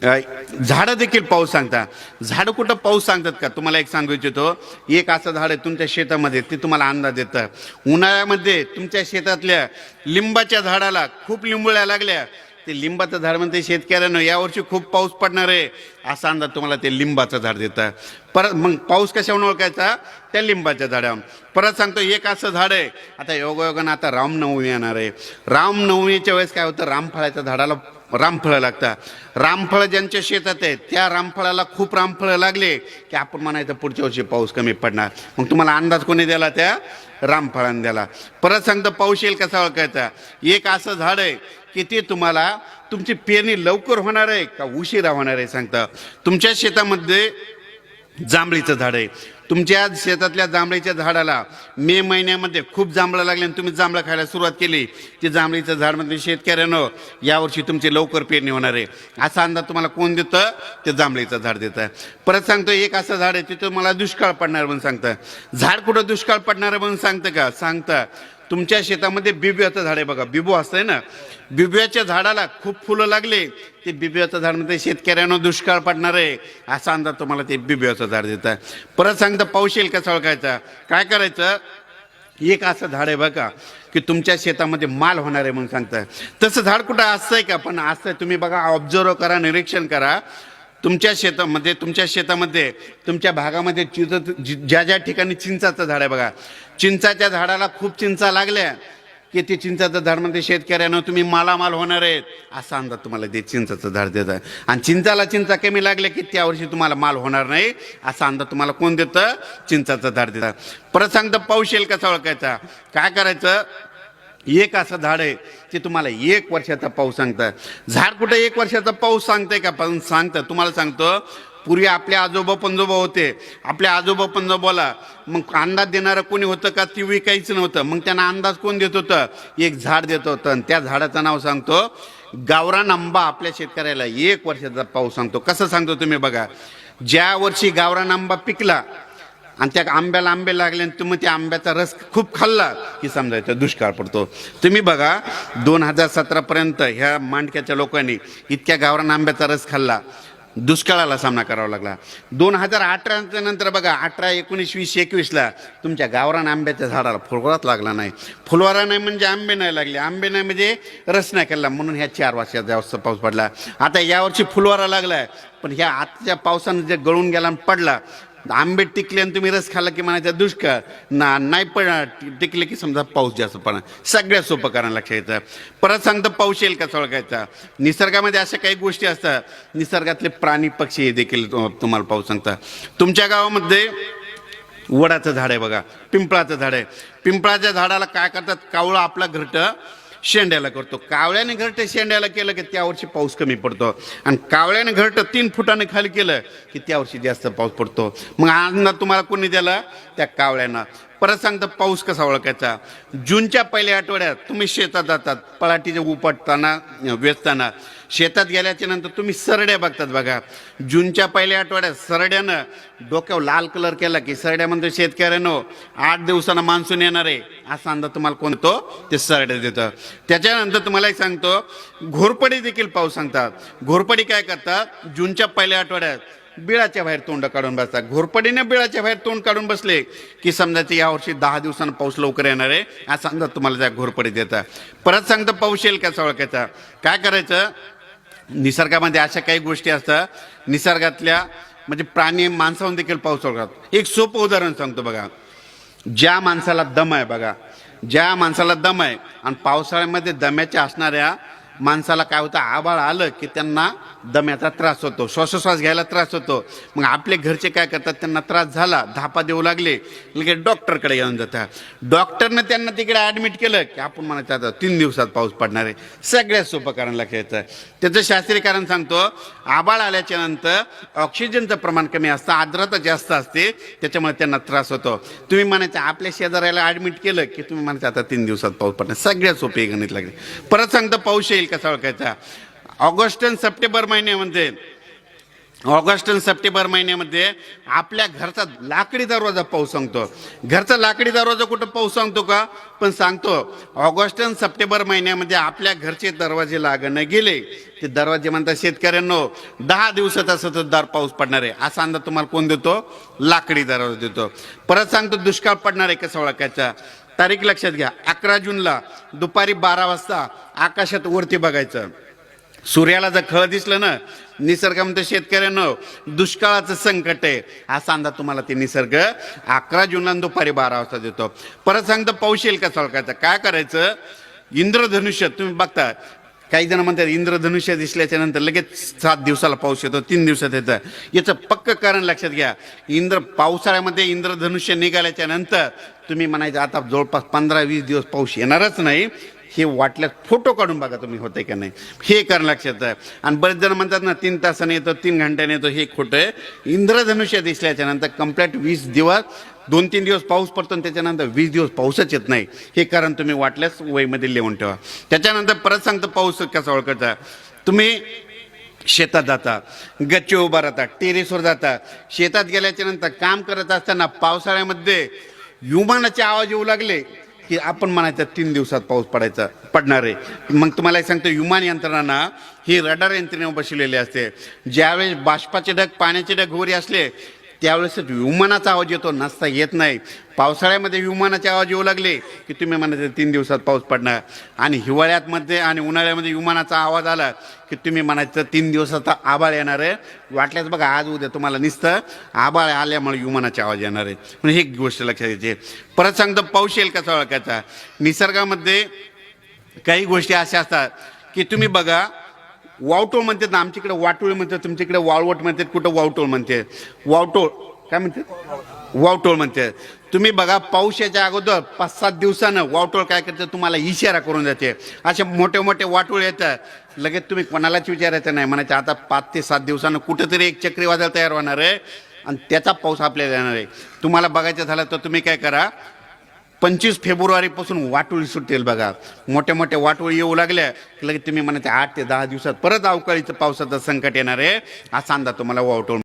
झाडं देखील पाऊस सांगता. झाडं कुठं पाऊस सांगतात का? तुम्हाला एक सांगू इच्छितो. एक असं झाड आहे तुमच्या शेतामध्ये ते तुम्हाला अंदाज देतं. उन्हाळ्यामध्ये तुमच्या शेतातल्या लिंबाच्या झाडाला खूप लिंबुळ्या लागल्या. ते लिंबाचं झाड म्हणते शेतकऱ्यानं यावर्षी खूप पाऊस पडणार आहे. असा अंदाज तुम्हाला ते लिंबाचं झाड देतं. परत मग पाऊस कशावरून ओळखायचा? त्या लिंबाच्या झाडावर परत सांगतो एक असं झाड आहे. आता योगायोगानं आता रामनवमी येणार आहे. रामनवमीच्या वेळेस काय होतं? रामफळाच्या झाडाला रामफळं लागतात. रामफळं ज्यांच्या शेतात आहेत त्या रामफळाला खूप रामफळं लागले की आपण म्हणायचं पुढच्या वर्षी पाऊस कमी पडणार. मग तुम्हाला अंदाज कोणी दिला त्या? रामफळाने दिला. परत सांगतो पाऊस येईल कसा ओळखायचा? एक असं झाड आहे की ते तुम्हाला तुमची पेरणी लवकर होणार आहे का उशिरा होणार आहे सांगता. तुमच्या शेतामध्ये जांभळीचं झाड आहे. तुमच्या शेतातल्या जांभळीच्या झाडाला मे महिन्यामध्ये खूप जांभळं लागले आणि तुम्ही जांभळं खायला सुरुवात केली. ते जांभळीचं झाड म्हणजे शेतकऱ्यानं यावर्षी तुमची लवकर पेरणी होणार आहे. असा अंदाज तुम्हाला कोण देतं? ते जांभळीचं झाड देतं. परत सांगतो एक असं झाड आहे तिथं मला दुष्काळ पडणार म्हणून सांगतं. झाड कुठं दुष्काळ पडणार आहे म्हणून सांगतं का? सांगतं तुमच्या शेतामध्ये बिब्याचं झाड आहे बघा. बिबू असतंय ना. बिब्याच्या झाडाला खूप फुलं लागले. ते बिब्याचं झाड म्हणजे शेतकऱ्यांना दुष्काळ पडणार आहे. असा अंदाज तुम्हाला ते बिब्याचं झाड देतं. परत सांगतं पाऊस येईल कसा ओळखायचा? काय करायचं? एक असं झाड आहे बघा की तुमच्या शेतामध्ये माल होणार आहे म्हणून सांगताय. तसं झाड कुठं असतंय का? पण असतंय तुम्ही बघा ऑब्झर्व करा निरीक्षण करा. तुमच्या शेतामध्ये तुमच्या शेतामध्ये तुमच्या भागामध्ये चिंच ज्या ज्या ठिकाणी चिंचाचं झाड आहे बघा. चिंचाच्या झाडाला खूप चिंचा लागल्या. की ते चिंचाचं झाड म्हणजे शेतकऱ्यानं तुम्ही मालामाल होणार आहेत. असा अंदाज तुम्हाला ते चिंचाचं झाड देतं आणि चिंचाला चिंचा कमी लागल्या की त्या वर्षी तुम्हाला माल होणार नाही. असा अंदाज तुम्हाला कोण देतं? चिंचाचं झाड देतं. परत सांगतं पाऊस येईल कसा ओळखायचा? काय करायचं? एक असं झाड आहे ते तुम्हाला एक वर्षाचा पाऊस सांगतं. झाड कुठं एक वर्षाचा पाऊस सांगतंय का? पण सांगतं. तुम्हाला सांगतो पूर्वी आपले आजोबा पंजोबा होते. आपल्या आजोबा पंजोबाला मग अंदाज देणारं कोणी होतं का? ती काहीच नव्हतं. मग त्यांना अंदाज कोण देत होतं? एक झाड देत होतं. आणि त्या झाडाचं नाव सांगतो गावरान आंबा आपल्या शेतकऱ्याला एक वर्षाचा पाऊस सांगतो. कसं सांगतो तुम्ही बघा? ज्या वर्षी गावरान आंबा पिकला आणि त्या आंब्याला आंबे लागले आणि तुम्ही त्या आंब्याचा रस खूप खाल्ला की समजायचं दुष्काळ पडतो. तुम्ही बघा दोन हजार सतरापर्यंत ह्या मांडक्याच्या लोकांनी इतक्या गावरान आंब्याचा रस खाल्ला. दुष्काळाला सामना करावा लागला. दोन हजार अठराच्या नंतर बघा अठरा एकोणीस वीस एकवीसला तुमच्या गावरान आंब्याच्या झाडाला फुलवाराच लागला नाही. फुलवारा नाही म्हणजे आंबे नाही लागले. आंबे नाही म्हणजे रस नाही खाल्ला. म्हणून ह्या चार वर्षात जास्त पाऊस पडला. आता यावर्षी फुलवारा लागलाय. पण ह्या आजच्या पावसानं जे गळून गेला आणि पडला आंबे टिकले आणि तुम्ही रस खाल्ला की म्हणायचं दुष्काळ. ना नाही पण टिकले की समजा पाऊस जास्त पडणार. सगळ्यात सोपं कारण लक्षात येतं परत सांगतो पाऊस येईल कसं ओळखायचा निसर्गामध्ये अशा काही गोष्टी असतात. निसर्गातले प्राणी पक्षी हे देखील तुम्हाला पाऊस सांगतात तुमच्या गावामध्ये वडाचं झाड आहे बघा. पिंपळाचं झाड आहे. पिंपळाच्या झाडाला काय करतात? कावळं आपला घरटं शेंड्याला करतो. कावळ्याने घरट शेंड्याला केलं की त्या वर्षी पाऊस कमी पडतो. आणि कावळ्याने घरट तीन फुटाने खाली केलं की त्या वर्षी जास्त पाऊस पडतो. मग अंदाज तुम्हाला कोणी दिला? त्या कावळ्यानं. परत सांगतो पाऊस कसा ओळखायचा? जूनच्या पहिल्या आठवड्यात तुम्ही शेतात जातात पळाटीचे उपटताना वेचताना. शेतात गेल्याच्यानंतर तुम्ही सरड्या बघतात बघा. जूनच्या पहिल्या आठवड्यात सरड्यानं डोक्यावर लाल कलर केला की सरड्यामध्ये शेतकऱ्यानं आठ दिवसानं मान्सून येणार आहे. असा अंदाज तुम्हाला कोणतो ते सरड्या देतं. त्याच्यानंतर तुम्हाला एक सांगतो घोरपडी देखील पाऊस सांगतात. घोरपडी काय करतात? जूनच्या पहिल्या आठवड्यात बिळाच्या बाहेर तोंड काढून बसतात. घोरपडीने बिळाच्या बाहेर तोंड काढून बसले की समजायचं यावर्षी दहा दिवसानं पाऊस लवकर येणार आहे. असा अंदाज तुम्हाला त्या घोरपडी येतात परत सांगतं पाऊस येईल कसा ओळखायचा काय करायचं? निसर्गामध्ये अशा काही गोष्टी असतात. निसर्गातल्या म्हणजे प्राणी माणसाहून देखील पाऊस ओळखतात एक सोपं उदाहरण सांगतो बघा. ज्या माणसाला दम आहे बघा. ज्या माणसाला दम आहे आणि पावसाळ्यामध्ये दम्याच्या असणाऱ्या माणसाला काय होतं? आबाळ आलं की त्यांना दम्याचा त्रास होतो श्वासोश्वास घ्यायला त्रास होतो. मग आपले घरचे काय करतात? त्यांना त्रास झाला धापा देऊ लागले लगेच डॉक्टरकडे घेऊन जातात. डॉक्टरनं त्यांना तिकडे ॲडमिट केलं की आपण म्हणायचं आता तीन दिवसात पाऊस पडणार आहे. सगळ्यात सोपं कारण लक्षायचं त्याचं शास्त्रीय कारण सांगतो आबाळ आल्याच्यानंतर ऑक्सिजनचं प्रमाण कमी असतं आर्द्रता जास्त असते त्याच्यामुळे त्यांना त्रास होतो. तुम्ही म्हणायचं आपल्या शेजाऱ्याला ॲडमिट केलं की तुम्ही म्हणायचं आता तीन दिवसात पाऊस पडणार. सगळ्यात सोपे गणित लागले. परत सांगतो पाऊस येईल. कसा ओळखायचा ऑगस्ट आणि सप्टेंबर महिन्यामध्ये ऑगस्ट आणि सप्टेंबर महिन्यामध्ये आपल्या घरचा लाकडी दरवाजा पाऊस सांगतो. घरचा लाकडी दरवाजा कुठं पाऊस सांगतो का? पण सांगतो ऑगस्ट आणि सप्टेंबर महिन्यामध्ये आपल्या घरचे दरवाजे लागणं गेले. ते दरवाजे म्हणतात शेतकऱ्यांनो दहा दिवसाचा सततदार पाऊस पडणार आहे. असा अंदाज तुम्हाला कोण देतो? लाकडी दरवाजा देतो. परत सांगतो दुष्काळ पडणार आहे कसं ओळखायचा तारीख लक्षात घ्या. अकरा जूनला दुपारी बारा वाजता आकाशात वरती बघायचं. सूर्याला जर खळ दिसलं ना निसर्गामध्ये शेतकऱ्यानं दुष्काळाचं संकट आहे. असा अंदाज तुम्हाला ते निसर्ग अकरा जूनला आणि दुपारी बारा वाजता देतो. परत सांगतो पाऊस येईल का सळकायचा काय करायचं? इंद्रधनुष्य तुम्ही बघता काही जण म्हणतात इंद्रधनुष्य दिसल्याच्या नंतर लगेच सात दिवसाला पाऊस येतो तीन दिवसात येतं. याचं पक्क कारण लक्षात घ्या. इंद्र पावसाळ्यामध्ये इंद्रधनुष्य निघाल्याच्या नंतर तुम्ही म्हणायचं आता जवळपास पंधरा वीस दिवस पाऊस येणारच नाही. हे वाटल्यास फोटो काढून बघा तुम्ही होते का नाही. हे कारण लक्षात आहे. आणि बरेच जण म्हणतात ना तीन तासाने येतो तीन घंट्याने येतो हे खोटं आहे. इंद्रधनुष्य दिसल्याच्या नंतर कंप्लीट वीस दिवस दोन तीन दिवस पाऊस पडतो आणि त्याच्यानंतर वीस दिवस पाऊसच येत नाही. हे कारण तुम्ही वाटल्यास वयमध्ये लिहून ठेवा. त्याच्यानंतर परत सांगतो पाऊस कसा ओळखायचा. तुम्ही शेतात जाता गच्ची उभा राहता टेरेसवर जाता. शेतात गेल्याच्यानंतर काम करत असताना पावसाळ्यामध्ये विमानाचे आवाज येऊ लागले की आपण म्हणायचं तीन दिवसात पाऊस पडायचा पडणार आहे. मग तुम्हाला एक सांगतो विमान यंत्रणांना ही रडार यंत्रणेवर बसलेली असते. ज्यावेळेस बाष्पाचे ढग पाण्याचे ढग वगैरे असले त्यावेळेसच विमानाचा आवाज येतो नसता येत नाही. पावसाळ्यामध्ये विमानाचे आवाज येऊ लागले की तुम्ही म्हणायचं तीन दिवसात पाऊस पडणार. आणि हिवाळ्यातमध्ये आणि उन्हाळ्यामध्ये विमानाचा आवाज आला की तुम्ही म्हणायचं तीन दिवसाचा आबाळ येणार आहे. वाटल्यास बघा आज उद्या तुम्हाला निसतं आबाळ आल्यामुळे विमानाचे आवाज येणार आहे. म्हणजे ही गोष्ट लक्षात येते परत सांगतो पाऊस येईल कसा ओळखायचा निसर्गामध्ये काही गोष्टी अशा असतात की तुम्ही बघा वावटोळ म्हणतात ना आमच्याकडे वाटोळ म्हणतात तुमच्याकडे वाळवट म्हणतात कुठं वावटोळ म्हणते? वावटोळ काय म्हणतात? वावटोळ म्हणते. तुम्ही बघा पावसाच्या अगोदर पाच सात दिवसानं वावटोळ काय करते तुम्हाला इशारा करून जाते. असे मोठे मोठे वाटोळ येतात. लगेच तुम्ही कोणालाच विचारायचं नाही. म्हणायचं आता पाच ते सात दिवसानं कुठंतरी एक चक्रीवादळ तयार होणार आहे आणि त्याचा पाऊस आपल्याला येणार आहे. तुम्हाला बघायचं झालं तर तुम्ही काय करा पंचवीस फेब्रुवारीपासून वाटोळी सुटेल बघा. मोठ्या मोठ्या वाटोळी येऊ लागल्या. लगेच तुम्ही म्हणायचे आठ ते दहा दिवसात परत अवकाळीचं पावसाचं संकट येणार आहे. असा अंदाज तुम्हाला वाटोळ